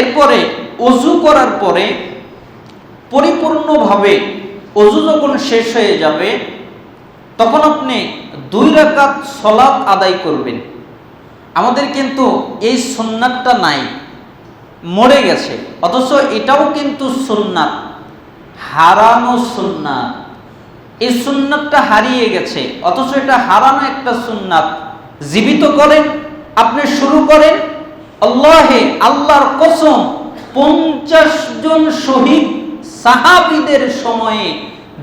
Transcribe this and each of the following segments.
এরপরে অজু করার পরে পরিপূর্ণভাবে অজু যখন শেষ হয়ে যাবে, তখন আপনি দুই রাকাত সলাৎ আদায় করবেন। আমাদের কিন্তু এই সুন্নাতটা নাই, মরে গেছে। অথচ এটাও কিন্তু সুন্নাত হারানো সুন্নাত। এই সুন্নাতটা হারিয়ে গেছে, অথচ এটা হারানো একটা সুন্নাত। জীবিত করেন, আপনি শুরু করেন আল্লাহে আল্লাহর কসম পঞ্চাশ জন শহীদ সাহাবিদের সময়ে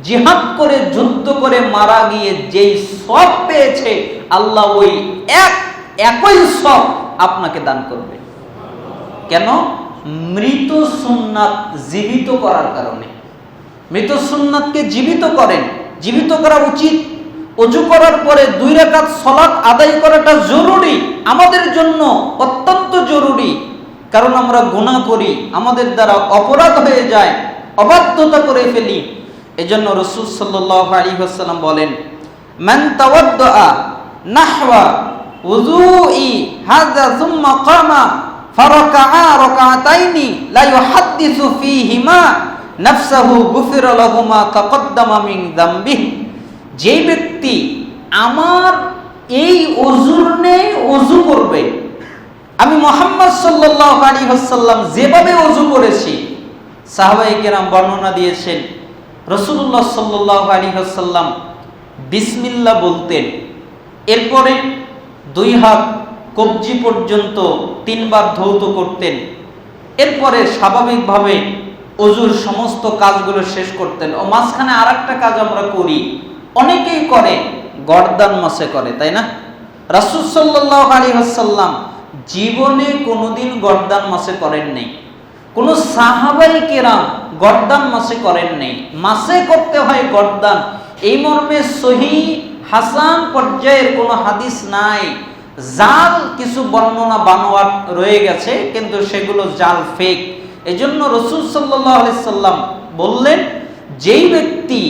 জিহাদ করে, যুদ্ধ করে মারা গিয়ে যেই সব পেয়েছে, আল্লাহ ওই এক, একই সব আপনাকে দান করবে। কেন? মৃত সুন্নাত জীবিত করার কারণে। মৃত সুন্নাতকে জীবিত করেন। জীবিত করা উচিত। অজু করার পরে দুই রাকাত সলাৎ আদায় করাটা জরুরি। আমাদের জন্য অত্যন্ত জরুরি, কারণ আমরা গুনাহ করি, আমাদের দ্বারা অপরাধ হয়ে যায়, অবাধ্যতা করে ফেলি। এজন্য রসুল সাল্লাহ আলী আসাল্লাম বলেন যেই ব্যক্তি আমার এই অজুর নেই অজু করবে আমি মোহাম্মদ সাল্লাহ আলী হাসাল্লাম যেভাবে অজু করেছি সাহাবাই কেরাম বর্ণনা দিয়েছেন রসুল্লাহ সাল্লাহ আলী হাসাল্লাম বিসমিল্লা বলতেন, এরপরে দুই হাত কবজি পর্যন্ত তিনবার ধৌত করতেন, এরপরে স্বাভাবিকভাবে অজুর সমস্ত কাজগুলো শেষ করতেন ও মাঝখানে আর কাজ আমরা করি, অনেকেই করে, গর্দান মাসে করে, তাই না? রাসুল সাল্লাহ আলী হাসাল্লাম জীবনে কোনোদিন গর্দান মাসে করেন নেই। কোনো সাহাবাই কেরাম গর্দান মাসে করেন নেই। মাসে করতে হয় গর্দান। এই মর্মে সহি হাসান পর্যায়ের কোনো হাদিস নাই। জাল কিছু বর্ণনা বানোয়াট রয়ে গেছে, কিন্তু সেগুলো জাল ফেক এজন্য রসুল সাল্লাহ সাল্লাম বললেন, যেই ব্যক্তি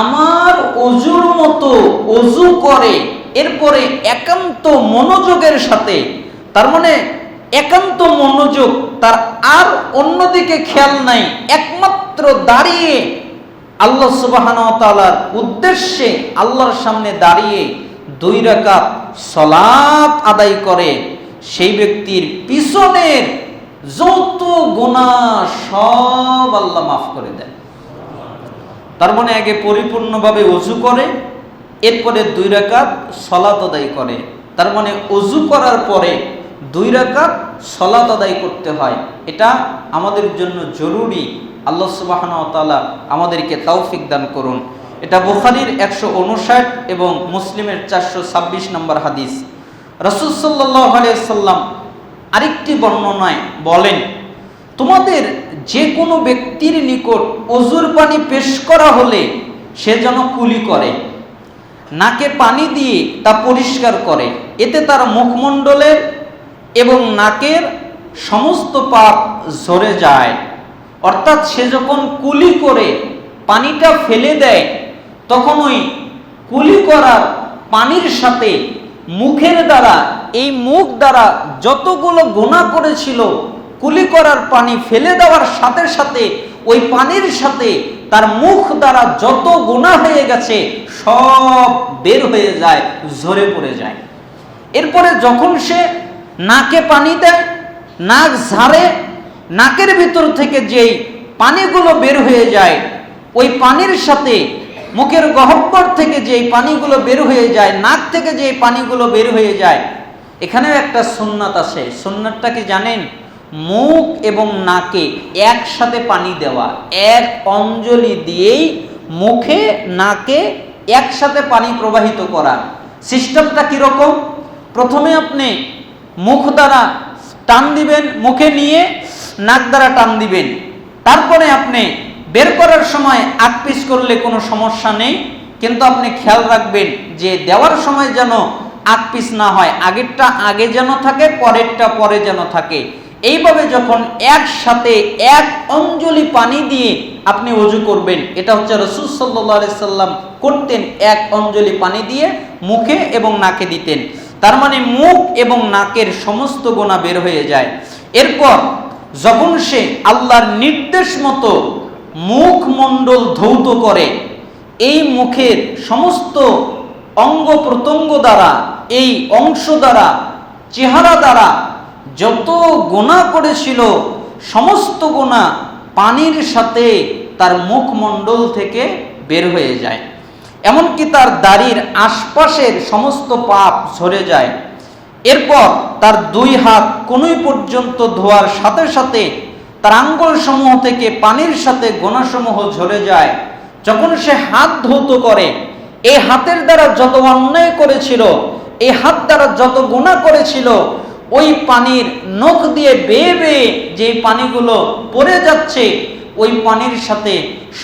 আমার অজুর মতো অজু করে, এরপরে একান্ত মনোযোগের সাথে তার মানে একান্ত মনোযোগ, তার আর অন্যদিকে খেয়াল নাই, একমাত্র দাঁড়িয়ে আল্লাহ সুবাহানতালার উদ্দেশ্যে আল্লাহর সামনে দাঁড়িয়ে দুই রাকাত সলাৎ আদায় করে, সেই ব্যক্তির পিছনের যত গুণা সব আল্লাহ মাফ করে দেন। তার মানে আগে পরিপূর্ণভাবে অজু করে, এরপরে দুই রাকাত সলাত আদায় করে। তার মানে অজু করার পরে দুই রাকাত সলাত আদায় করতে হয়। এটা আমাদের জন্য জরুরি। আল্লাহ সুবাহন তালা আমাদেরকে তৌফিক দান করুন। এটা বুখারির একশো উনষাট এবং মুসলিমের চারশো ছাব্বিশ নম্বর হাদিস। রসুল সাল্লাহ আলিয়াল্লাম আরেকটি বর্ণনায় বলেন, তোমাদের যে কোনো ব্যক্তির নিকট অজুর পানি পেশ করা হলে সে যেন কুলি করে, নাকে পানি দিয়ে তা পরিষ্কার করে। এতে তার মুখমণ্ডলের এবং নাকের সমস্ত পাপ ঝরে যায়। অর্থাৎ সে যখন কুলি করে পানিটা ফেলে দেয়, তখন ওই কুলি করার পানির সাথে মুখের দ্বারা, এই মুখ দ্বারা যতগুলো গোনা করেছিল, কুলি করার পানি ফেলে দেওয়ার সাথে সাথে ওই পানির সাথে তার মুখ দ্বারা যত গোনা হয়ে গেছে, সব বের হয়ে যায়, ঝরে পড়ে যায়। এরপরে যখন সে নাকে পানি দেয়, নাক ঝাড়ে, নাকের ভিতর থেকে যেই পানিগুলো বের হয়ে যায়, ওই পানির সাথে মুখের গহব্বর থেকে যেই পানিগুলো বের হয়ে যায়, নাক থেকে যেই পানিগুলো বের হয়ে যায়, এখানেও একটা সুন্নাত আছে। সুন্নাতটা কি জানেন? মুখ এবং নাকে একসাথে পানি দেওয়া, এক অঞ্জলি দিয়েই মুখে, নাকে একসাথে পানি প্রবাহিত করা। সিস্টেমটা কীরকম? প্রথমে আপনি মুখ দ্বারা টান দিবেন, মুখে নিয়ে নাক দ্বারা টান দিবেন। তারপরে আপনি বের করার সময় আট পিস করলে কোনো সমস্যা নেই, কিন্তু আপনি খেয়াল রাখবেন যে দেওয়ার সময় যেন আট পিস না হয়, আগেরটা আগে যেন থাকে, পরেরটা পরে যেন থাকে। এইভাবে যখন একসাথে এক অঞ্জলি পানি দিয়ে আপনি অজু করবেন, এটা হচ্ছে রসুল সাল্লাহ সাল্লাম করতেন, এক অঞ্জলি পানি দিয়ে মুখে এবং নাকে দিতেন। তার মানে মুখ এবং নাকের সমস্ত গোনা বের হয়ে যায়। এরপর যখন সে আল্লাহর নির্দেশ মতো মুখমণ্ডল ধৌত করে, এই মুখের সমস্ত অঙ্গ প্রত্যঙ্গ দ্বারা, এই অংশ দ্বারা, চেহারা দ্বারা যত গোনা করেছিল, সমস্ত গোনা পানির সাথে তার মুখমণ্ডল থেকে বের হয়ে যায়। এমনকি তার দাড়ির আশপাশের সমস্ত পাপ ঝরে যায়। এরপর তার দুই হাত কোনোই পর্যন্ত ধোয়ার সাথে সাথে তার আঙ্গুল সমূহ থেকে পানির সাথে গোনাসমূহ ঝরে যায়। যখন সে হাত ধৌত করে এই হাতের দ্বারা যত অন্যায় করেছিল এই হাত দ্বারা যত গুণা করেছিল, ওই পানির নখ দিয়ে বেয়ে বেয়ে যে পানিগুলো পড়ে যাচ্ছে, ওই পানির সাথে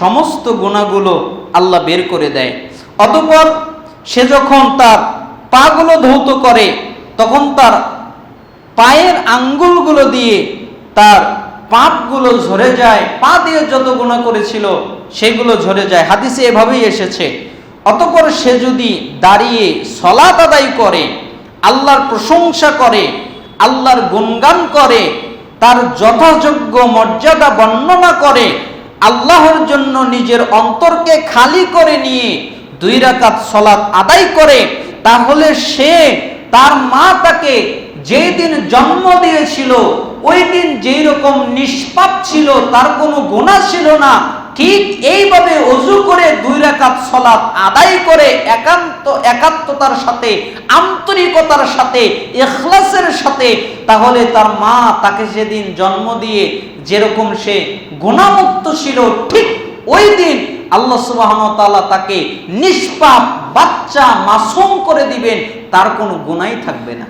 সমস্ত গুণাগুলো আল্লাহ বের করে দেয়। অতপর সে যখন তার পাগুলো ধৌত করে, তখন তার পায়ের আঙ্গুলগুলো দিয়ে তার পাপগুলো ঝরে যায়, পা দিয়ে যত গুণা করেছিল সেগুলো ঝরে যায়। হাদিসে এভাবেই এসেছে। অতপর সে যদি দাঁড়িয়ে সলাত আদায় করে, আল্লাহর প্রশংসা করে, আল্লাহর গুণগান করে, তার যথাযোগ্য মর্যাদা বর্ণনা করে, আল্লাহর জন্য নিজের অন্তরকে খালি করে নিয়ে দুই রাকাত সলাৎ আদায় করে, তাহলে সে তার মা তাকে যেই দিন জন্ম দিয়েছিল ওই দিন যেই রকম নিষ্পাপ ছিল, তার কোনো গুণা ছিল না। ঠিক এইভাবে অজু করে দুই রাকাত সলাৎ আদায় করে, একান্ত, একাত্মতার সাথে, আন্তরিকতার সাথে এখলাসের সাথে, তাহলে তার মা তাকে সেদিন জন্ম দিয়ে যেরকম সে গুণামুক্ত ছিল, ঠিক ওই দিন আল্লাহ সুবাহ তাকে নিষ্পাপ বাচ্চা মাসুম করে দিবেন তার কোনো গুণাই থাকবে না।